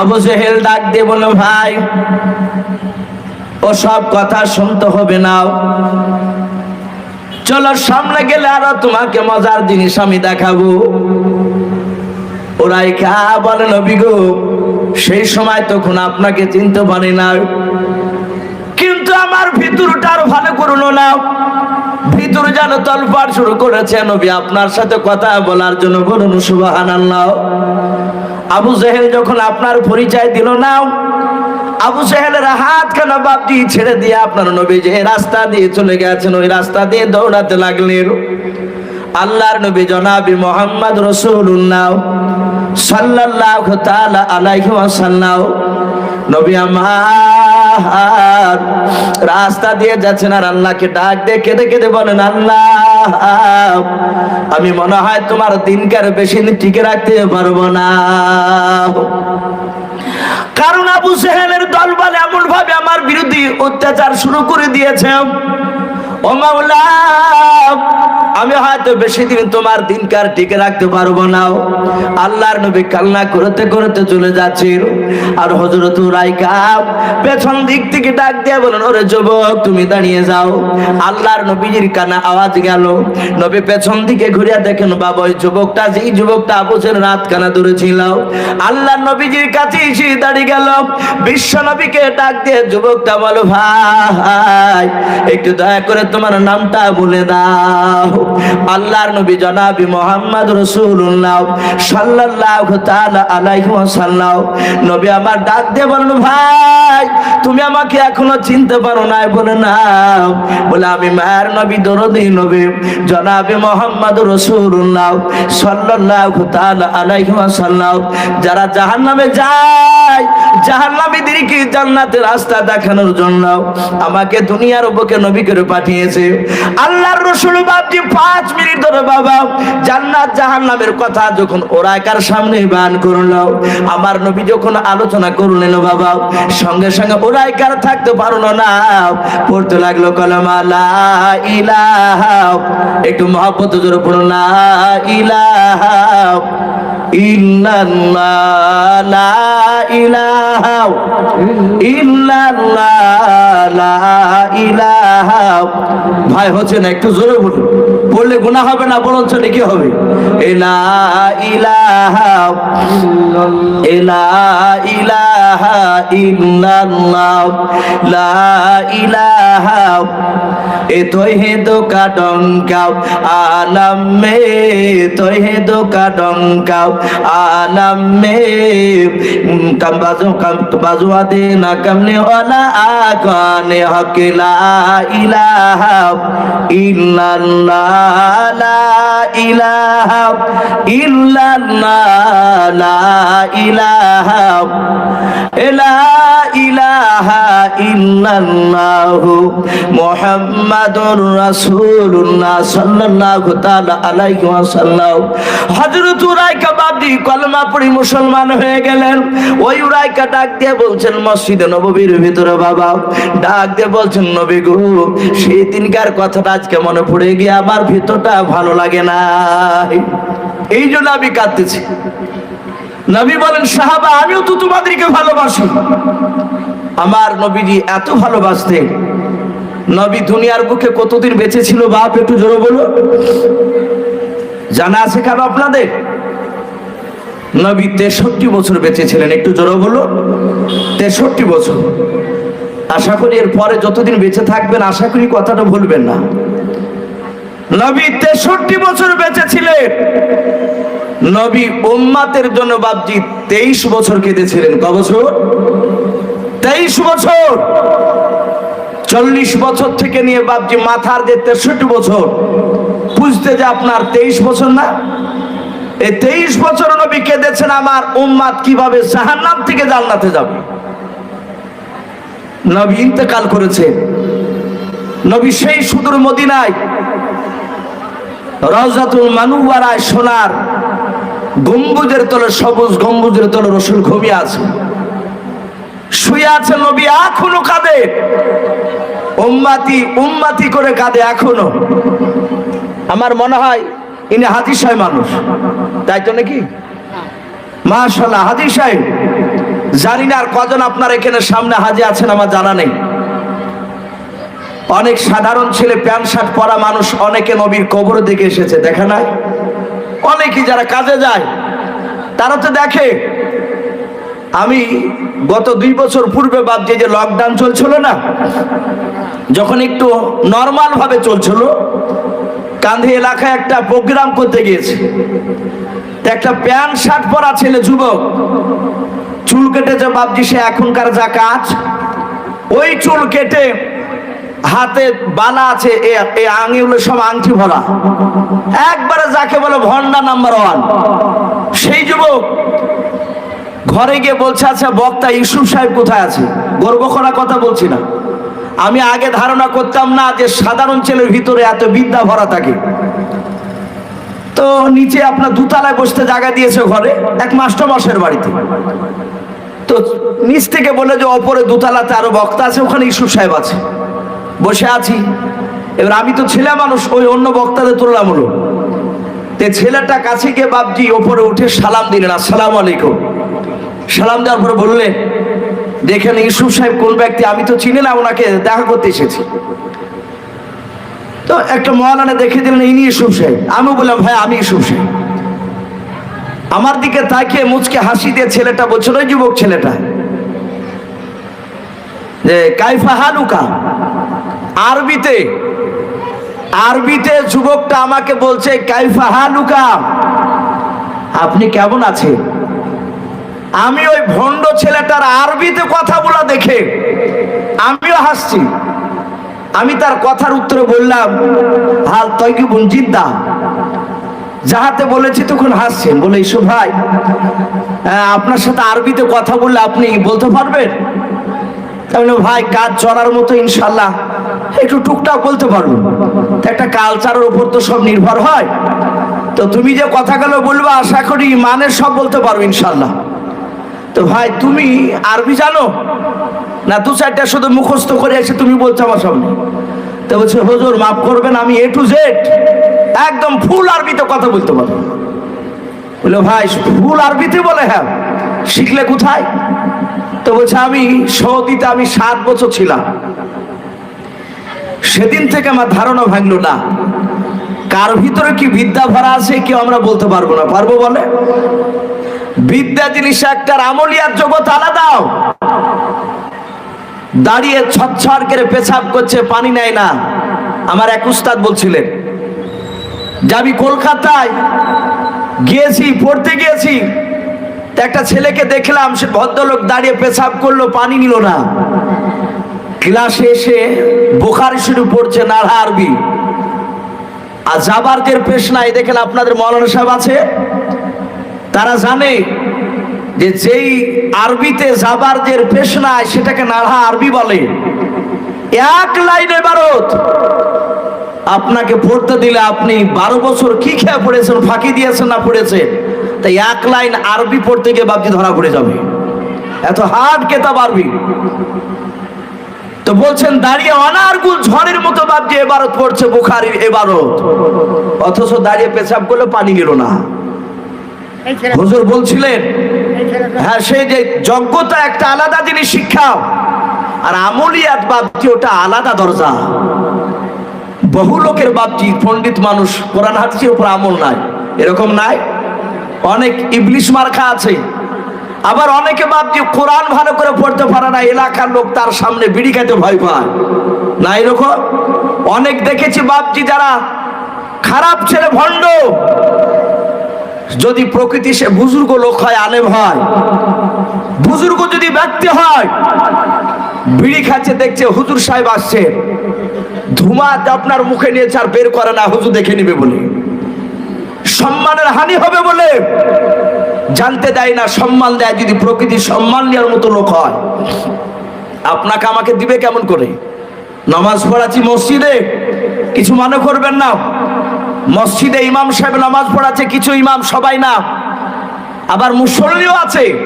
আবু জেহেল ডাক দিয়ে বলল, ভাই ও সব কথা শুনতে হবে না। চলো সামনে গেলে আরও তোমাকে মজার জিনিস আমি দেখাবো। ওরাই খা বলে, নবী গো, সেই সময় তখন আপনাকে চিনতে পারি না কিন্তু আমার ভিতরটা আর ভালো করল না। ভিতর যেন তলপার শুরু করেছে নবী। আপনার সাথে কথা বলার জন্য বলুন সুবাহান আল্লাহ আবু জেহেল যখন আপনার পরিচয় দিল না আবু জেহেলের হাত কেন বাপটি ছেড়ে দিয়ে আপনার নবী যে রাস্তা দিয়ে চলে গেছেন, ওই রাস্তা দিয়ে দৌড়াতে লাগলেন? আল্লাহর নবী জনাবি মোহাম্মদ রসুল্লাহ সাল্লাহ তাআলা আলাইহি নবী আমার রাস্তা দিয়ে যাচ্ছেন আর আল্লাহকে ডাক দিয়ে কেঁদে কেঁদে বলেন, আল্লাহ, আমি মনে হয় তোমার দিনকার বেশি টিকে রাখতে পারব না। কারণ আবু সেহেলের দল বলে এমন ভাবে আমার বিরুদ্ধে অত্যাচার শুরু করে দিয়েছে। ও মাওলা আমি হয়তো বেশি দিন তোমার দিনকার টিকে রাখতে পারব না। আল্লাহর নবী কান্না করতে করতে চলে যাচ্ছিল। আর হজরত পেছন দিক থেকে ডাক দিয়ে বলেন ওরে যুবক, তুমি দাঁড়িয়ে যাও। আল্লাহর নবীজির কানা আওয়াজ গেল। নবী পেছন দিকে ঘুরিয়া দেখেন, বাবা, ওই যুবকটা, যেই যুবকটা আবুসের রাত কানা ধরেছিল আল্লাহর নবীজির কাছে এসে দাঁড়িয়ে গেল। বিশ্ব নবীকে ডাক দিয়ে, যুবকটা, বলো ভাই, একটু দয়া করে তোমার নামটা বলে দাও। আল্লাহর নবী জনাবি মোহাম্মদ রসুল্লাহ সাল্লাল্লাহু তাআলা আলাইহি ওয়াসাল্লাম। নবী আমার ডাক দিয়ে বলেন ভাই, তুমি আমাকে এখনও চিনতে পারো না বলে না। বলে, আমি মায়ের নবী, দরদি নবী, জনাবি মোহাম্মদ রসুল্লাহ সাল্লাল্লাহু তাআলা আলাইহি ওয়াসাল্লাম। যারা জাহান্নামে যায় জাহান্নামীদেরকে জান্নাতের রাস্তা দেখানোর জন্য আমাকে দুনিয়ার বুকে নবী করে পাঠিয়েছে। আল্লাহর রসুল বাপজি পাঁচ মিনিট ধরে বাবা, জান্নাত জাহান্নামের কথা যখন ওরা কার সামনে বান করল, আমার নবী যখন আলোচনা করলেন বাবা, সঙ্গে সঙ্গে ওরা কার থাকতে পারল না, পড়তে লাগল কলমা, লা একটু মহাপত জোরে পড়ো না ইলাহা। লা ভাই, হচ্ছে না, একটু জোরে বলুন। বললে গুনাহ হবে না, বরঞ্চ কি হবে? এলা ইলাহা এলা ইলাহা। ইল্লাল্লাহ, লা ইলাহা। এ তোই হে দোকা ডঙ্কাও আলম মে তোই হে দোকা ডঙ্কাও আলম মে। কম বাজু কম বাজু আদে না, কমনে ওয়ালা আকানে হক, লা ইলাহা ইল্লাল্লাহ, লা ইলাহা ইল্লাল্লাহ, লা ইলাহা। লা ইলাহা ইল্লাল্লাহু মুহাম্মাদুর রাসূলুল্লাহ সাল্লাল্লাহু তাআলা আলাইহি ওয়াসাল্লাম। হযরত উরাইকা বাদি কলমা পড়ি মুসলমান হয়ে গেলেন। ওই উরাইকা ডাক দিয়ে বলছেন, মসজিদে নববীর ভিতরে বাবা। ডাক দিয়ে বলছেন, নবী গো, সেই দিনকার কথাটা আজকে মনে পড়ে গিয়ে আমার ভিতরটা ভালো লাগে না এই জন্য আমি কাঁদতেছি। নবী বলেন, সাহাবা, আমিও তো তোমাদেরকে ভালোবাসি। আমার নবীজি এত ভালোবাসতেন। নবী দুনিয়ার বুকে কতদিন বেঁচে ছিল, বাপ, একটু জোরে বলো জানা আছে কেন আপনাদের? নবী তেষট্টি বছর বেঁচে ছিলেন, একটু জোরে বলো তেষট্টি বছর। আশা করি এর পরে যতদিন বেঁচে থাকবেন, আশা করি কথাটা ভুলবেন না। নবী তেষট্টি বছর বেঁচে ছিলেন নবী উম্মাতের জন্য বাবজি তেইশ বছর কেঁদেছিলেন। ক বছর? তেইশ বছর। চল্লিশ বছর থেকে নিয়ে বাবজি মাথার যে তেষট্টি বছর, বুঝতে যে আপনার তেইশ বছর না? এই তেইশ বছর নবী কেঁদেছেন আমার উম্মাদ কীভাবে জাহান্নাম থেকে জান্নাতে যাবে? নবী ইন্তেকাল করেছে নবী সেই সুদূর মদিনায় রজাতুল মানুয়ারায় সোনার গম্বুজের তলে, সবুজ গম্বুজের তলে রসুল ঘুমিয়ে আছে। শুয়ে আছে নবী, এখনও কাঁদে। উম্মাতি উম্মাতি করে কাঁদে এখনও। আমার মনে হয় ইনি হাজি সাহেব মানুষ। তাই তো নাকি? মাশাল্লাহ হাজি সাহেব। জানি না আর কজন আপনার এখানে সামনে হাজি আছেন, আমার জানা নেই। অনেক সাধারণ ছেলে প্যান্ট শার্ট পরা মানুষ অনেকে নবীর কবর দিকে এসেছে, দেখা নাই? অনেকেই যারা কাজে যায়, তারা তো দেখে। আমি গত দুই বছর পূর্বে ভাবছি যে লকডাউন চলছিল না, যখন একটু নর্মাল ভাবে চলছিল কান্ধি এলাকায় একটা প্রোগ্রাম করতে গিয়েছে। একটা প্যান্ট শার্ট পরা ছেলে যুবক, চুল কেটেছে, ভাবছি সে এখনকার যা কাজ, ওই চুল কেটে হাতে বালা আছে এই আঙিগুলো সব আংটি ভরা। একবারে যাকে বলে ভন্ডা নাম্বার ওয়ান সেই যুবক ঘরে গিয়ে বলছে আচ্ছা বক্তা ইউসুফ সাহেব কোথায় আছে? গর্ব করা কথা বলছি না। আমি আগে ধারণা করতাম না যে সাধারণ ছেলের ভিতরে এত বিদ্যা ভরা থাকে। তো নিচে আপনার দুতলায় বসতে জায়গা দিয়েছে ঘরে এক মাস্টার মশের বাড়িতে। তো নিচ থেকে বলে যে, অপরে দুতলাতে আরও বক্তা আছে, ওখানে ইসুফ সাহেব আছে। বসে আছি। এবার আমি তো ছেলে মানুষ, ওই অন্য বক্তাদের তুললাম হলো তে ছেলেটা কাছে গিয়ে বাবজি ওপরে উঠে সালাম দিলেন, আসসালাম আলাইকুম। সালাম দেওয়ার পরে বললেন, দেখেন ইসুফ সাহেব কোন ব্যক্তি, আমি তো চিনি না ওনাকে, দেখা করতে এসেছি। তো একটা মহালানে দেখে দিলেন, ইনি ইসুফ সাহেব। আমি বললাম ভাই আমি ইসুফ সাহেব। আমার দিকে তাকিয়ে মুচকে হাসি দিয়ে ছেলেটা বলছিল যুবক ছেলেটা। যে, কাইফা হালুকা। আরবিতে আরবিতে যুবকটা আমাকে বলছে, কাইফা হালুকা, আপনি কেমন আছেন? আমি ওই ভণ্ড ছেলেটার আরবিতে কথা বলা দেখে আমিও হাসছি। আমি তার কথার উত্তরে বললাম, হাল তয় কি জিদ্দা। যাহাতে বলেছি তখন হাসছেন। বলে, ইসু ভাই আপনার সাথে আরবিতে কথা বললে আপনি বলতে পারবেন? তাহলে ভাই, কাজ চড়ার মতো ইনশাল্লাহ একটু টুকটাক বলতে পারব একটা কালচারের উপর তো সব নির্ভর হয়। তো তুমি যে কথাগুলো বলব, আশা করি মানের সব বলতে পারব ইনশাল্লাহ তো ভাই, তুমি আরবি জানো? না, দু চারটা শুধু মুখস্থ করে এসে তুমি বলছো আমার সামনে। তো বলছে, হুজুর, মাফ করবেন, আমি এ টু জেড একদম ফুল আরবিতে কথা বলতে পারব। বলে, ভাই ফুল আরবিতে বলে হ্যাঁ শিখলে কোথায়? তো বলছে, আমি সৌদিতে আমি সাত বছর ছিলাম। সেদিন থেকে আমার ধারণা ভাঙলো না। কার ভিতরে কি বিদ্যা ভরা আছে কেউ আমরা বলতে পারব না। পারব বলে? বিদ্যা জিনিস একটা আমলিয়ার জগৎ আলাদাও দাঁড়িয়ে ছচ্ছর করে পেছাব করছে, পানি নেয় না। আমার এক উস্তাদ বলছিলেন, যে আমি কলকাতায় গিয়েছি, পড়তে গিয়েছি একটা ছেলেকে দেখলাম, সে ভদ্রলোক দাঁড়িয়ে পেছাব করল, পানি নিল না। ক্লাসে এসে বোখারি শুরু পড়ছে নাড়া আরবি। আর জাবারদের পেশ নাই, দেখেন আপনাদের মৌলানা সাহেব আছে। তারা জানে যে যেই আরবিতে জাবারদের পেশ নাই, সেটাকে নাড়া আরবি বলে। এক লাইনে ভারত আপনাকে পড়তে দিলে আপনি বারো বছর কি খেয়ে পড়েছেন, ফাঁকি দিয়েছেন না পড়েছেন? তাই এক লাইন আরবি পড়তে গিয়ে বাবজি ধরা পড়ে যাবে। এত হার্ড কেতাব আরবি। তো বলছেন দাঁড়িয়ে অনারগুল ঝড়ের মতো বাবজি এবারত পড়ছে বুখারির এবারত। অথচ দাঁড়িয়ে পেশাব করলে পানি গেল না। হুজুর বলছিলেন হ্যাঁ সেই যে যোগ্যতা একটা আলাদা জিনিস শিক্ষা আর আমলিয়াত বাপটি ওটা আলাদা দরজা। বহু লোকের বাপটি পণ্ডিত মানুষ কোরআন হাদিসের উপর আমল নাই। এরকম নাই? অনেক ইবলিশ মার্কা আছে। আবার অনেকে বাপজি কোরআন ভালো করে পড়তে পারে না, এলাকার লোক তার সামনে বিড়ি খেতে ভয় পায়। না এরকম অনেক দেখেছি বাপজি যারা খারাপ ছেলে, ভণ্ড। যদি প্রকৃতি সে বুজুর্গ লোক হয়, আলেম হয়, বুজুর্গ যদি ব্যক্তি হয়, বিড়ি খাচ্ছে, দেখছে হুজুর সাহেব আসছে। ধুমা আপনার মুখে নিয়েছে আর বের করে না, হুজুর দেখে নিবে বলে। সম্মানের হানি হবে বলে জানতে দেয় না, সম্মান দেয়, যদি প্রকৃতি সম্মান নেওয়ার মতো লোক হয়। আপনাকে আমাকে দিবে কেমন করে? নামাজ পড়াচ্ছি মসজিদে, কিছু মনে করবেন না। মসজিদে ইমাম সাহেব নামাজ পড়াচ্ছে, কিছু ইমাম সবাই না। আবার মুসল্লিও আছে।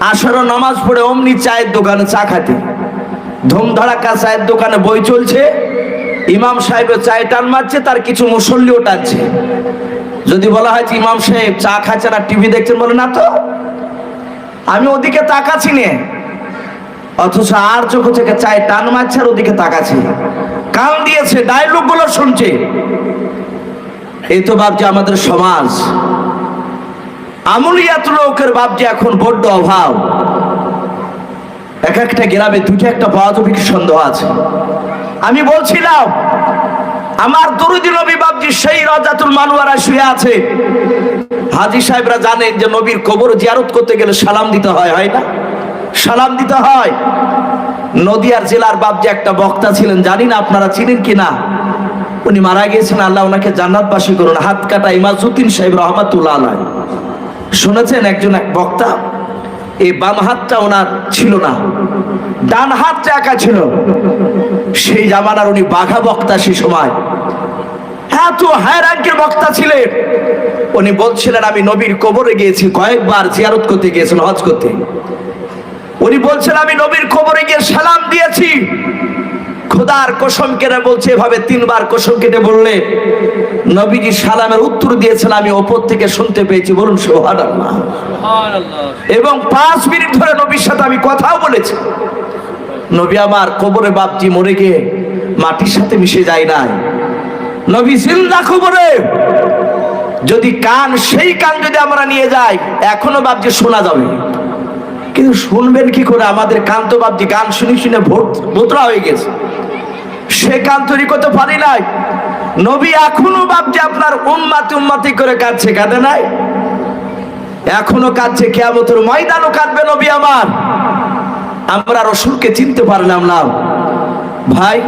আসরও নামাজ পড়ে অমনি চায়ের দোকানে চা খাতে ধুমধাড়াক্কা চায়ের দোকানে বই চলছে। ইমাম সাহেব চায় টান মারছে, তার কিছু মুসল্লিও টানছে। যদি বলা হয় যে ইমাম সাহেব চা খাচ্ছেন আর টিভি দেখছেন বলে, না তো, আমি ওদিকে তাকাচ্ছি নে। অথচ আর চোখ থেকে চায় টান মারছে আর ওদিকে তাকাচ্ছি। কান দিয়েছে ডায়লগগুলো শুনছে। এই তো ভাবছে আমাদের সমাজ। আমলিয়াত লোকের ভাবছে এখন বড্ড অভাব। এক একটা গ্রামে দুটো একটা পাওয়া যাবে সন্দেহ আছে? আমি বলছিলাম, আমার দরুদি নবী বাবজি সেই রাজাতুল মানুয়ারা শুয়ে আছে। হাজি সাহেবরা জানেন যে নবীর কবর জিয়ারত করতে গেলে সালাম দিতে হয় হয় না? সালাম দিতে হয়। নদিয়ার জেলার বাবজি একটা বক্তা ছিলেন, জানি না আপনারা চিনেন কি না উনি মারা গিয়েছেন, আল্লাহ ওনাকে জান্নাতবাসী করুন। হাত কাটা ইমাজুদ্দিন সাহেব রহমাতুল্লাহ আলাই শুনেছেন একজন এক বক্তা, এই বাম হাতটা ওনার ছিল না, ডান হাতটা একা ছিল। সেই জামানার উনি বাঘা বক্তা সে সময়। এত হায় র্যাঙ্কের বক্তা ছিলেন। উনি বলছিলেন আমি নবীর কবরে গিয়েছি কয়েকবার জিয়ারত করতে গিয়েছেন হজ করতে। উনি বলছেন আমি নবীর কবরে গিয়ে সালাম দিয়েছি। খোদার কসম কেটে বলছে এভাবে তিনবার কসম কেটে বললে নবীজি সালামের উত্তর দিয়েছেন আমি ওপর থেকে শুনতে পেয়েছি। বলুন সোহান এবং পাঁচ মিনিট ধরে নবীর সাথে আমি কথাও বলেছি। নবী আমার কবরে বাপজি মরে গিয়ে মাটির সাথে মিশে যায় নাই। নবী জিন্দা খবরে যদি কান, সেই কান যদি আমরা নিয়ে যাই, এখনও বাপজি শোনা যাবে। কিন্তু শুনবেন কি করে? আমাদের কান তো বাপজি গান শুনে শুনে ভোতরা হয়ে গেছে। সে কান তৈরি করতে পারি নাই। নবী এখনও বাপজি আপনার উম্মাতি উম্মাতি করে কাঁদছে, কাঁদে নাই? এখনও কাঁদছে, কেয়ামতের ময়দানও কাঁদবে নবী আমার। আমরা রসুলকে চিনতে পারলাম না। ভাই,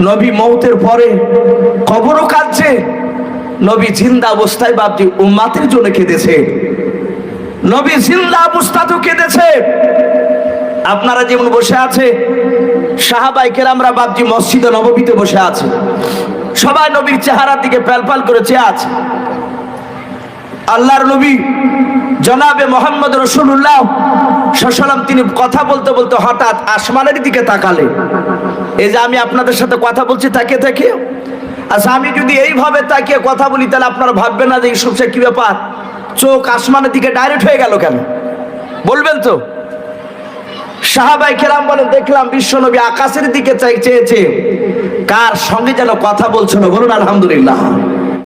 নবী মৌতের পরে কবরও কাঁদছে। নবী জিন্দা অবস্থায় বাপজি উম্মাতের জন্য কেঁদেছে। নবী জিন্দা অবস্থাতেও কেঁদেছে। আপনারা যেমন বসে আছে, সাহাবাই কেরামরা বাপজি মসজিদে নববীতে বসে আছে। সবাই নবীর চেহারার দিকে প্যালপাল করে চেয়ে আছে। আল্লাহর নবী জনাবে মোহাম্মদ রসুল্লাহ সাল্লাম তিনি কথা বলতে বলতে হঠাৎ আসমানের দিকে তাকালে। এই যে আমি আপনাদের সাথে কথা বলছি তাকে থেকে। আচ্ছা আমি যদি এইভাবে তাকিয়ে কথা বলি, তাহলে আপনারা ভাববেন না যে এই সবচেয়ে কি ব্যাপার? চোখ আসমানের দিকে ডাইরেক্ট হয়ে গেল কেন? বলবেন তো। সাহাবাই খেলাম বলে দেখলাম বিশ্বনবী আকাশের দিকে চেয়েছে কার সঙ্গে যেন কথা বলছিল বলুন, আলহামদুলিল্লাহ।